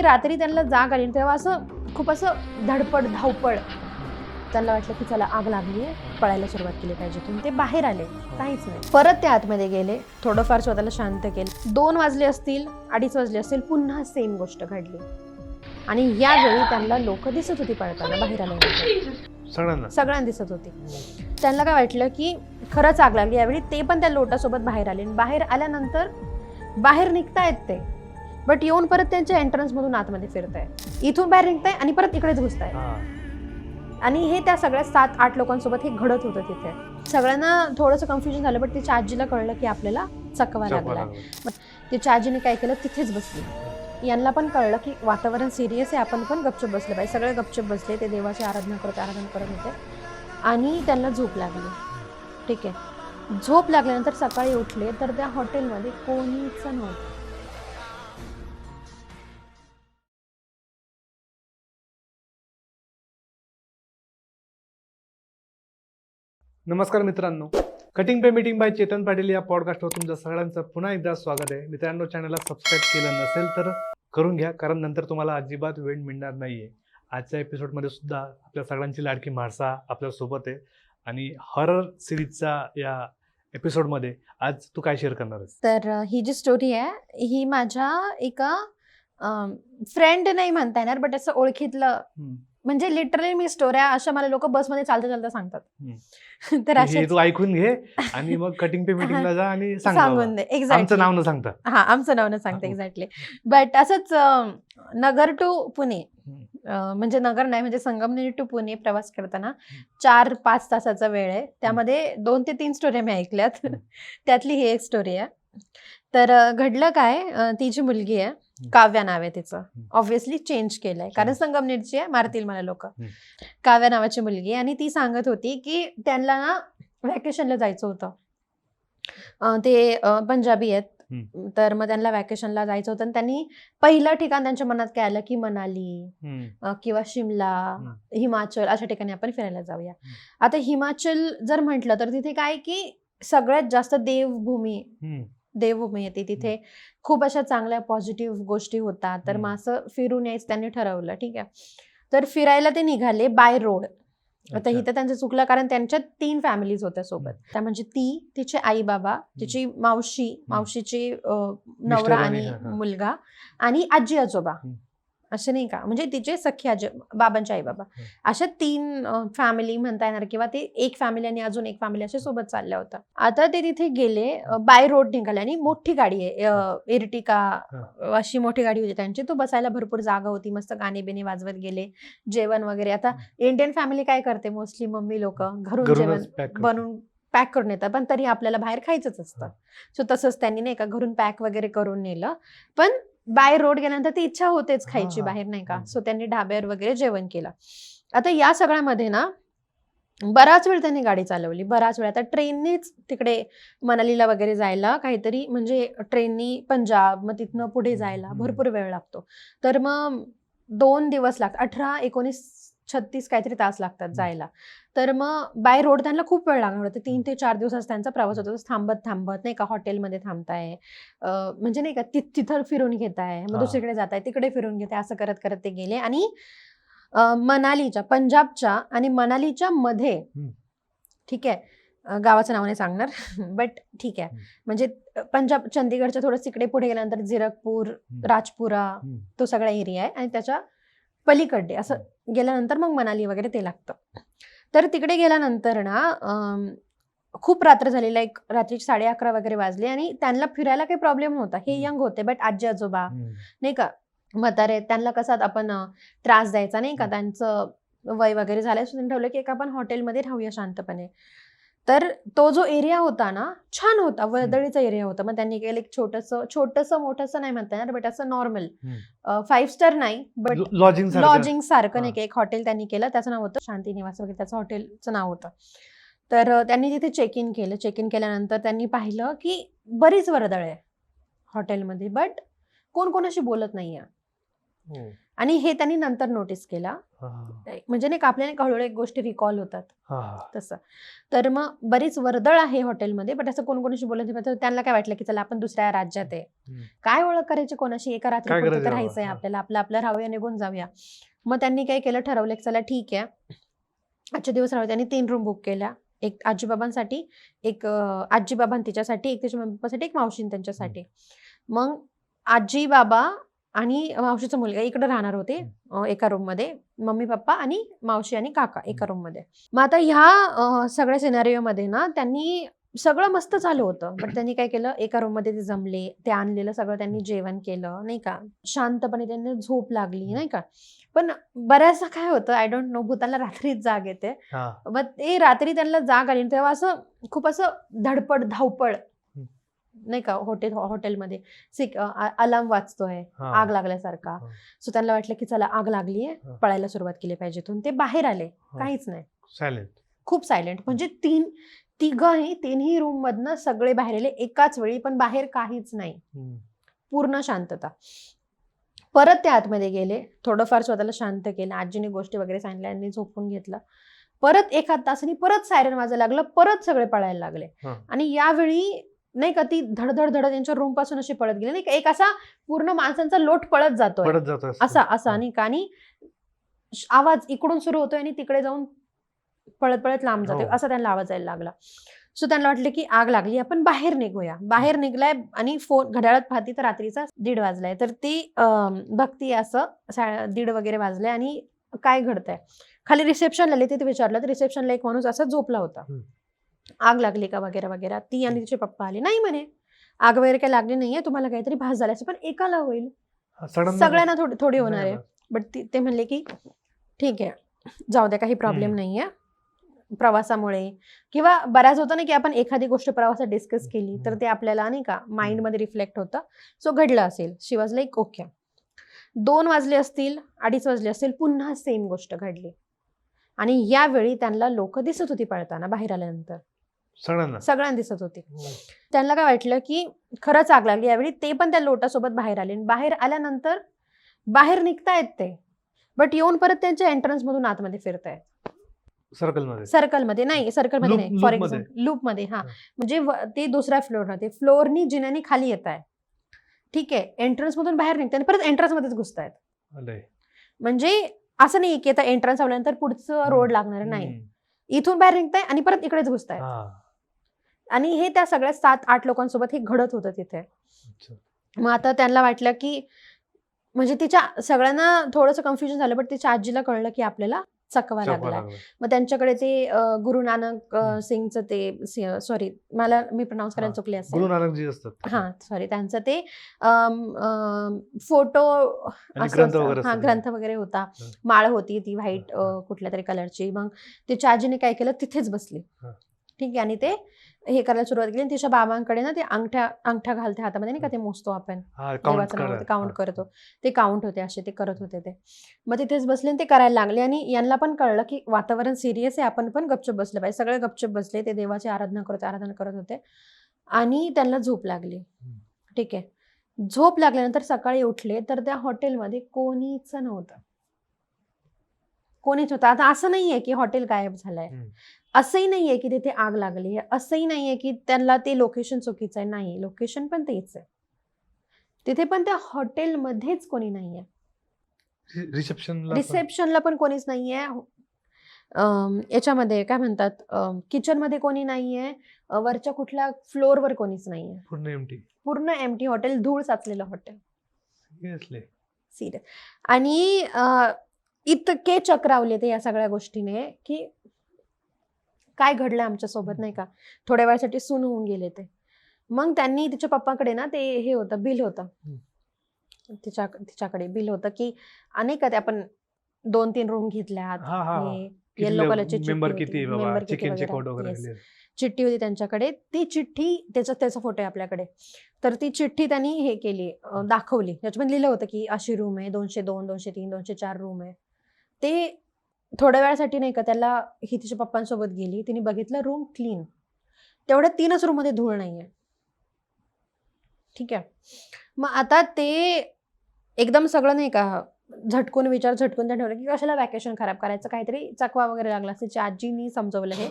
आणि रात्री त्यांना जाग आली तेव्हा असं खूप असं धडपड धावपळ त्यांना वाटलं की चला आग लागली पळायला सुरुवात केली पाहिजे. तुम्ही ते बाहेर आले. काहीच नाही. परत ते आतमध्ये गेले. थोडंफार स्वतःला शांत केलं. दोन वाजले असतील अडीच वाजले असतील पुन्हा सेम गोष्ट घडली. आणि यावेळी त्यांना लोक दिसत होती पळताना बाहेर आल्यानंतर सगळ्यांना? सगळ्यांना दिसत होती. त्यांना काय वाटलं की खरंच आग लागली. यावेळी ते पण त्या लोटासोबत बाहेर आले. आणि बाहेर आल्यानंतर बाहेर निघतायत ते. बट येऊन परत त्यांच्या एंट्रन्स मधून आतमध्ये फिरताय. इथून बाहेर निघताय आणि परत इकडेच घुसताय. आणि हे त्या सगळ्या सात आठ लोकांसोबत हे घडत होतं तिथे. सगळ्यांना थोडंसं कन्फ्युजन झालं बट तिच्या आजीला कळलं की आपल्याला चकवा लागला. तिच्या आजीने काय केलं? तिथेच बसली. यांना पण कळलं की वातावरण सिरियस आहे आपण पण गपचूप बसले पाहिजे. सगळे गपचूप बसले ते देवाची आराधना करत आराधना करत होते. आणि त्यांना झोप लागली. ठीक आहे. झोप लागल्यानंतर सकाळी उठले तर त्या हॉटेलमध्ये कोणीच नव्हतं. नमस्कार मित्रांनो. कटिंग पे मीटिंग बाय चेतन पाटील या पॉडकास्टवर तुमचं सगळ्यांचं पुन्हा एकदा स्वागत आहे. मित्रांनो चॅनलला सबस्क्राईब केलं नसेल तर करून घ्या कारण नंतर तुम्हाला अजिबात वेळ मिळणार नाहीये. आजच्या एपिसोडमध्ये सुद्धा आपल्या सगळ्यांची लाडकी म्हारसा आपल्यासोबत आहे. आणि हॉरर सिरीजच्या या एपिसोडमध्ये आज तू काय शेअर करणार आहेस? तर ही जी स्टोरी आहे ही माझ्या एका फ्रेंड नाही म्हणता येणार बट असं ओळखीतलं. म्हणजे लिटरली मी स्टोऱ्या अशा मला लोक बसमध्ये चालता चालता सांगतात. तर अशा तू ऐकून घे आणि मग कटिंग पे मीटिंगला जा आणि सांग सांगून. दे. आमचं एक्झॅक्टली नाव न सांगता. हा आमचं नाव न सांगते. एक्झॅक्टली बट असंच नगर टू पुणे. म्हणजे नगर नाही म्हणजे संगमनेर टू पुणे प्रवास करताना चार पाच तासाचा वेळ आहे. त्यामध्ये दोन ते तीन स्टोऱ्या मी ऐकल्यात. त्यातली ही एक स्टोरी आहे. तर घडलं काय? अं, ती जी मुलगी आहे काव्या नाव आहे तिचं. ऑब्व्हियसली चेंज केलंय. कारण. संगमनेरची आहे मारतील मला लोक. काव्या नावाची मुलगी आणि ती सांगत होती की त्यांना ना व्हॅकेशनला जायचं होतं. ते पंजाबी आहेत. तर मग त्यांना व्हॅकेशनला जायचं होतं आणि त्यांनी पहिलं ठिकाण त्यांच्या मनात काय आलं की मनाली किंवा शिमला. हिमाचल अशा ठिकाणी आपण फिरायला जाऊया. आता हिमाचल जर म्हटलं तर तिथे काय की सगळ्यात जास्त देवभूमी. देवभूमी येते. तिथे खूप अशा चांगल्या पॉझिटिव्ह गोष्टी होतात. तर मग. असं फिरून यायचं त्यांनी ठरवलं. ठीक आहे. तर फिरायला ते निघाले बाय रोड आता. इथं त्यांचं चुकलं कारण त्यांच्यात तीन फॅमिलीज होत्या सोबत. त्या म्हणजे ती तिचे आई बाबा तिची मावशी मावशीची नवरा आणि-. मुलगा आणि आजी आजोबा. असे नाही का? म्हणजे तिचे सख्खे आजी बाबांचे आई बाबा. अशा तीन फॅमिली म्हणता येणार किंवा ते एक फॅमिली आणि अजून एक फॅमिली असे सोबत चालल्या होत्या. आता ते तिथे गेले बाय रोड निघाले आणि मोठी गाडी आहे इर्टिका. अशी मोठी गाडी होती त्यांची. तो बसायला भरपूर जागा होती मस्त गाणी बिणी वाजवत गेले जेवण वगैरे. आता इंडियन फॅमिली काय करते? मोस्टली मम्मी लोक घरून जेवण. बनवून पॅक करून येतात पण तरी आपल्याला बाहेर खायचंच असतं. सो तसंच त्यांनी नाही का घरून पॅक वगैरे करून नेलं. पण बाय रोड गेल्यानंतर ती इच्छा होतेच खायची. बाहेर नाही का. सो त्यांनी ढाब्यावर वगैरे जेवण केलं आता या सगळ्यामध्ये ना बराच वेळ त्यांनी गाडी चालवली बराच वेळ आता ट्रेननीच तिकडे मनालीला वगैरे जायला काहीतरी म्हणजे ट्रेननी पंजाब मग तिथनं पुढे जायला. भरपूर वेळ लागतो तर मग दोन दिवस लागतात अठरा एकोणीस छत्तीस काहीतरी तास लागतात जायला. तर मग बाय रोड त्यांना खूप वेळ लागणार होता. तीन ते चार दिवसाचा त्यांचा प्रवास होता. थांबत थांबत नाही का हॉटेलमध्ये थांबताय. म्हणजे नाही का तिथं फिरून घेताय. मग. दुसरीकडे जाताय. तिकडे फिरून घेताय. असं करत करत ते गेले. आणि मनालीच्या पंजाबच्या आणि मनालीच्या मध्ये. ठीक आहे. गावाचं नाव नाही सांगणार. बट ठीक आहे. म्हणजे पंजाब चंदीगडच्या थोडं तिकडे पुढे गेल्यानंतर जिरकपूर राजपुरा. तो सगळा एरिया आहे. आणि त्याच्या पलीकडे असं गेल्यानंतर मग मनाली वगैरे ते लागतं तर तिकडे गेल्यानंतर ना खूप रात्र झाली लाईक रात्रीची साडे अकरा वगैरे वाजले आणि त्यांना फिरायला काही प्रॉब्लेम नव्हता हे. यंग होते बट आजी आजोबा. नाही का म्हातारे त्यांना कसा आपण त्रास द्यायचा नाही का. त्यांचं वय वगैरे झालंय सो त्यांनी ठेवलं की एक आपण हॉटेलमध्ये राहूया शांतपणे तर तो जो एरिया होता ना छान होता वर्दळीचा एरिया होता मग त्यांनी केलं एक छोटंसं छोटंसं मोठंसं नाही म्हणता येणार बट असं नॉर्मल. फाईव्ह स्टार नाही बट लॉजिंग सारखं. लॉजिंग सारखं नाही. का एक हॉटेल त्यांनी केलं त्याचं नाव होतं शांती निवास वगैरे त्याचं हॉटेलचं नाव होतं तर त्यांनी तिथे चेक इन केलं चेक इन केल्यानंतर त्यांनी पाहिलं की बरीच वर्दळ आहे हॉटेलमध्ये बट कोण कोणाशी बोलत नाहीये हो. आणि हे त्यांनी नंतर नोटीस केला. म्हणजे नाही का आपल्याला हळूहळू एक गोष्टी रिकॉल होतात. तसं. तर मग बरीच वर्दळ आहे हॉटेलमध्ये बट असं कोण कोणाशी बोलत त्यांना काय वाटलं की चला आपण दुसऱ्या राज्यात आहे. काय ओळख करायची कोणाशी? एका रात्री तर आहे? राहायचंय. आपल्याला. आपलं आपलं राहूया निघून जाऊया. मग त्यांनी काय केलं? ठरवलं की चला ठीक आहे. आजच्या दिवस राहू त्यांनी तीन रूम बुक केल्या. एक आजीबाबांसाठी एक आजीबाबा तिच्यासाठी एक त्याच्या मम्मी पप्पासाठी एक मावशी त्यांच्यासाठी. मग आजी बाबा आणि मावशीचा मुलगा इकडे राहणार होते एका रूममध्ये मम्मी पप्पा आणि मावशी आणि काका एका रूममध्ये मग आता ह्या सगळ्या सिनारिओ मध्ये ना त्यांनी सगळं मस्त चालू होतं. बट त्यांनी काय केलं एका रूममध्ये ते जमले ते आणलेलं सगळं त्यांनी जेवण केलं नाही का? शांतपणे त्यांना झोप लागली नाही का? पण बऱ्याचदा काय होतं आय डोंट नो भूताला रात्रीच जाग येते. मग ते रात्री त्यांना जाग आली तेव्हा असं खूप असं धडपड धावपळ. नाही का हॉटेल हॉटेलमध्ये सिक अलार्म वाचतोय. आग लागल्यासारखा. सो त्यांना वाटलं की चला आग लागलीये हा. पळायला सुरुवात केली पाहिजे ते बाहेर आले. काहीच नाही. सायलेंट खूप सायलेंट म्हणजे तीन तिघही तिन्ही रूम मधनं सगळे बाहेर आले. एकाच वेळी पण बाहेर काहीच नाही. पूर्ण शांतता. परत ते आतमध्ये गेले. थोडंफार स्वतःला शांत केलं. आजीने गोष्टी वगैरे सांगितल्या यांनी झोपून घेतलं. परत एका तासाने परत सायरन वाजायला लागलं. परत सगळे पळायला लागले. आणि यावेळी नाही का ती धडधड धडध त्यांच्या रूमपासून अशी पळत गेली. नाही का एक असा पूर्ण माणसांचा लोट पळत जातोय. पडत जातो असा. असा नाही का आणि श- आवाज इकडून सुरू होतोय आणि तिकडे जाऊन पळत पळत लांब जातोय. हो. असा त्यांना आवाज यायला लागला. सो त्यांना वाटलं की आग लागली. आपण बाहेर निघूया. बाहेर निघलाय आणि फोन घड्याळात पाहती तर रात्रीचा दीड वाजलाय. तर ती अं, बघती असं. सा- दीड वगैरे वाजलाय आणि काय घडतंय? खाली रिसेप्शनला आले. तिथे विचारलं तर रिसेप्शनला एक माणूस असा झोपला होता. हम्म. आग लागली का वगैरे वगैरे? ती आणि तिचे पप्पा आले. नाही म्हणे. आग वगैरे काही लागली नाहीये तुम्हाला काहीतरी भास झाला पण एकाला होईल. सगळ्यांना थोडी थोडी होणार आहे. बट ते म्हणले की ठीक आहे जाऊ द्या काही प्रॉब्लेम. नाहीये. प्रवासामुळे. किंवा बऱ्याच होतं ना की आपण एखादी गोष्ट प्रवासात डिस्कस केली तर ते आपल्याला नाही का माइंडमध्ये रिफ्लेक्ट होतं. सो घडलं असेल. शी वॉज लाईक ओके दोन वाजले असतील अडीच वाजले असतील पुन्हा सेम गोष्ट घडली. आणि यावेळी त्यांना लोक दिसत होती पळताना बाहेर आल्यानंतर. सगळ्यांना. सगळ्यांना दिसत होती. हो. त्यांना काय वाटलं की खरंच आग लागली. यावेळी ते पण त्या लोटासोबत बाहेर आले. आणि बाहेर आल्यानंतर बाहेर निघतायत ते. बट येऊन परत त्यांच्या एंट्रन्स मधून आतमध्ये फिरतायत. सर्कलमध्ये. सर्कलमध्ये नाही सर्कलमध्ये नाही. फॉर. एक्झाम्पल लूपमध्ये हा. हा. म्हणजे ते दुसऱ्या फ्लोअर ते फ्लोअरनी जिन्यानी खाली येत आहे ठीक आहे. एंट्रन्स मधून बाहेर निघताय आणि परत एंट्रन्स मध्येच घुसतायत. म्हणजे असं नाही की आता एंट्रन्स आवल्यानंतर पुढचं रोड लागणार नाही. इथून बाहेर निघताय आणि परत इकडेच घुसतायत. आणि हे त्या सगळ्या सात आठ लोकांसोबत हे घडत होतं तिथे. मग आता त्यांना वाटलं की म्हणजे तिच्या सगळ्यांना थोडंसं कन्फ्युजन झालं बट तिच्या आजीला कळलं की आपल्याला चकवा लागला. मग त्यांच्याकडे ते गुरु नानक. सिंगचं ते सॉरी मला मी प्रनाऊन्स करायला. चुकले असतात हा सॉरी त्यांचं ते फोटो हा. ग्रंथ वगैरे होता. माळ होती ती व्हाईट. कुठल्या तरी कलरची मग तिच्या आजीने काय केलं तिथेच बसली. ठीक आहे. आणि ते हे करायला सुरुवात केली. आणि तिच्या बाबांकडे ना ते अंगठ्या अंगठ्या घालते हातामध्ये. नाही का ते मोजतो आपण. काउंट करतो. ते काउंट होते असे ते करत होते ते. मग तिथेच बसले आणि ते करायला लागले. आणि यांना पण कळलं की वातावरण सिरियस आहे. आपण पण गपचूप बसले पाहिजे. सगळे गपचूप बसले. ते देवाची आराधना करत आराधना करत होते. आणि त्यांना झोप लागली. ठीक आहे. झोप लागल्यानंतर सकाळी उठले तर त्या हॉटेलमध्ये कोणीच नव्हतं. कोणीच नव्हतं आता असं नाहीये की हॉटेल गायब झालंय. असंही नाहीये की तिथे आग लागली आहे. असंही नाहीये की त्यांना ते लोकेशन चुकीचं आहे. नाही लोकेशन पण तेच आहे. तिथे पण त्या हॉटेलमध्येच कोणी नाहीये. रिसेप्शनला रिसेप्शनला पण. कोणीच नाहीये. अम, याच्यामध्ये काय म्हणतात? किचनमध्ये कोणी नाहीये. अ, वरच्या कुठल्या फ्लोअरवर कोणीच नाहीये. पूर्ण एमटी पूर्ण एमटी हॉटेल धूळ साचलेलं हॉटेल सिरियसली सिरियस आणि अ, इतके चक्रावले ते या सगळ्या गोष्टीने की काय घडलं आमच्यासोबत नाही का? थोड्या वेळासाठी सून होऊन गेले ते. मग त्यांनी तिच्या पप्पाकडे ना ते हे होतं बिल होतं. तिच्या तिच्याकडे बिल होतं की अनेक ते आपण दोन तीन रूम घेतल्यात हा हा. हे येलो कलरची चिठ्ठी मेंबर होती, त्यांच्याकडे. ती चिठ्ठी त्याचा त्याचा फोटो आहे आपल्याकडे. तर ती चिठ्ठी त्यांनी हे केली दाखवली. त्याच्यामध्ये लिहिलं होतं की अशी रूम आहे दोनशे दोन दोनशे तीन दोनशे चार रूम आहे. ते थोड्या वेळासाठी नाही का त्याला ही तिच्या पप्पांसोबत गेली तिने बघितलं रूम क्लीन तेवढ्या तीनच रूममध्ये धूळ नाहीये. ठीक आहे. मग आता ते एकदम सगळं नाही का झटकून विचार झटकून त्या ठेवलं की कशाला वॅकेशन खराब करायचं? काहीतरी चकवा वगैरे लागला. असेल तिच्या आजीनी समजवलं हे.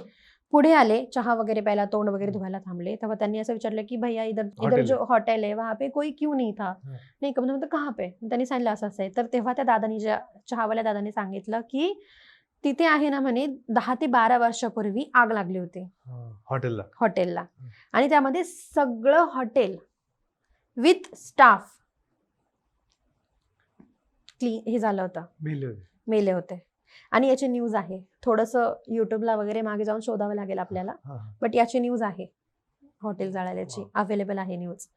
पुढे आले चहा वगैरे प्यायला तोंड वगैरे धुवायला थांबले. तेव्हा त्यांनी असं विचारलं की भैया इधर इधर जो हॉटेल है वहाँ पे कोई क्यों नहीं था. नाही का म्हणजे कहाँ पे? त्यांनी सांगितलं असं असं आहे. तर तेव्हा त्या दादानी ज्या चहावाल्या दादानी सांगितलं की तिथे आहे ना म्हणे दहा ते बारा वर्षापूर्वी आग लागली होती. हॉटेलला. हॉटेलला. आणि त्यामध्ये सगळं हॉटेल विथ स्टाफ क्लीन हे झालं होतं. मेले होते. मेले होते. आणि याची न्यूज आहे. थोडंसं युट्यूबला वगैरे मागे जाऊन शोधावं लागेल आपल्याला. बट याची न्यूज आहे. हॉटेल जाळल्याची अवेलेबल आहे न्यूज.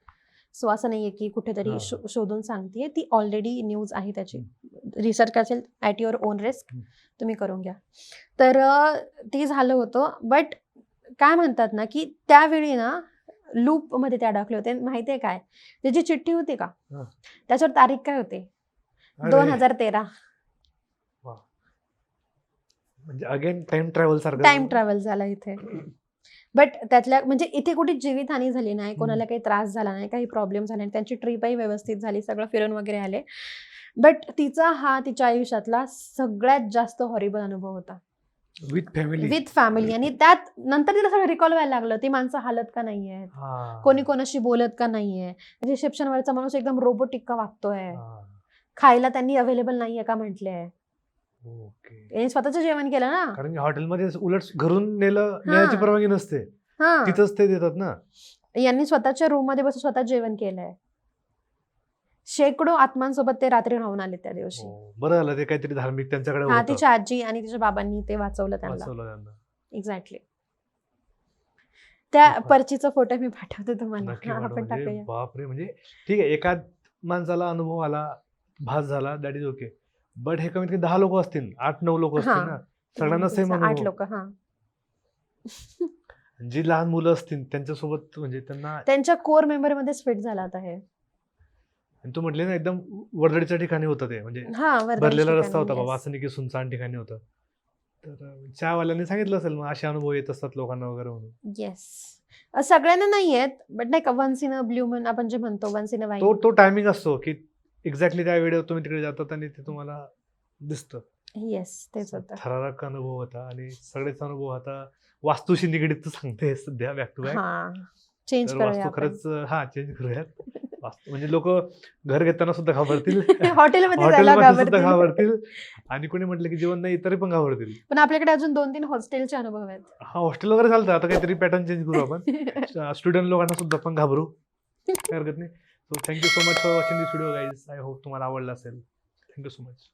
सो असं नाहीये की कुठेतरी शोधून सांगतेय. ती ऑलरेडी न्यूज आहे त्याची. रिसर्च असेल ॲट युअर ओन रिस्क. तुम्ही करून घ्या. तर ते झालं होतं. बट काय म्हणतात ना की त्यावेळी ना लूपमध्ये ते अडकले होते. माहितीये काय? त्याची चिठ्ठी होती का. त्याच्यावर तारीख काय होती? दोन हजार तेरा. म्हणजे अगेन टाइम ट्रॅव्हल सारखं टाइम ट्रॅव्हल झाला इथे. बट त्यातल्या म्हणजे इथे कुठे जीवितहानी झाली नाही कोणाला काही त्रास झाला नाही काही प्रॉब्लेम झाले नाही त्यांची ट्रिपही व्यवस्थित झाली सगळं फिरून वगैरे आले. बट तिचा हा तिच्या आयुष्यातला सगळ्यात जास्त हॉरिबल अनुभव होता. विथ फॅमिली विथ फॅमिली आणि त्यात नंतर तिला सगळं रिकॉल व्हायला लागलं ती माणसं हालत का नाहीये कोणी कोणाशी बोलत का नाहीये? रिसेप्शन वरचा माणूस एकदम रोबोटिक का वागतोय? खायला त्यांनी अवेलेबल नाहीये का म्हटलंय? यांनी स्वतःच जेवण केलं ना? कारण की हॉटेलमध्ये उलट घरून नेलं नेण्याची. परवानगी नसते. हा. तिथंच ते देतात ना? यांनी स्वतःच्या रूममध्ये बसून स्वतः जेवण केलंय. शेकडो आत्मांसोबत ते रात्री राहून आले त्या दिवशी. हो, बरं झालं ते काहीतरी धार्मिक त्यांच्याकडे हा होतं. तिच्या आजी आणि तिच्या बाबांनी ते वाचवलं त्यांना. वाचवलं त्यांना. एक्झॅक्टली त्या खूप- पर्चीचा फोटो मी पाठवते तुम्हाला. नक्की हा, पाठवा. आपण म्हणजे टाकूया. बापरे म्हणजे ठीक आहे एका माणसाला अनुभव आला भास झाला दॅट इज ओके बट हे कमीत कमी दहा लोक असतील आठ नऊ लोक असतील. ना. सगळ्यांना सेम आठ अनुभव. लोक हा. जी लहान मुलं असतील त्यांच्यासोबत म्हणजे त्यांना त्यांच्या कोर मेंबरमध्ये फिट झाला आता हे. आणि तू म्हटले ना एकदम वर्दळीच्या ठिकाणी होतं ते. म्हणजे हा भरलेला रस्ता होता. बाबा असं नाही की सुनसान ठिकाणी होतं. तर चहावाल्यांनी सांगितलं असेल मग असे अनुभव येत असतात लोकांना वगैरे म्हणून. येस सगळ्यांना नाही आहेत बट नाही का once in a blue moon आपण जे म्हणतो वन्स इन अ तो तो टायमिंग असतो की एक्झॅक्टली त्या वेळेवर तुम्ही तिकडे जातात आणि ते तुम्हाला दिसतं. येस तेच होतं. थरारक अनुभव होता आणि सगळेच अनुभव आता वास्तूशी निगडीत तू सांगते सध्या बॅक टू बॅक हा. चेंज वास्तू खरंच हा चेंज करूयात. वास्तू म्हणजे लोक घर घेताना सुद्धा घाबरतील. हॉटेलमध्ये सुद्धा घाबरतील. आणि कोणी म्हटलं की जेवण नाही तरी पण घाबरतील. पण आपल्याकडे अजून दोन तीन हॉस्टेलचे अनुभव आहेत. हा हॉस्टेल वगैरे चालतं. आता काहीतरी पॅटर्न चेंज करू आपण. स्टुडंट लोकांना सुद्धा आपण घाबरू. हरकत नाही. So thank you so much for watching this video guys I hope तुम्हाला आवडला असेल. Thank you so much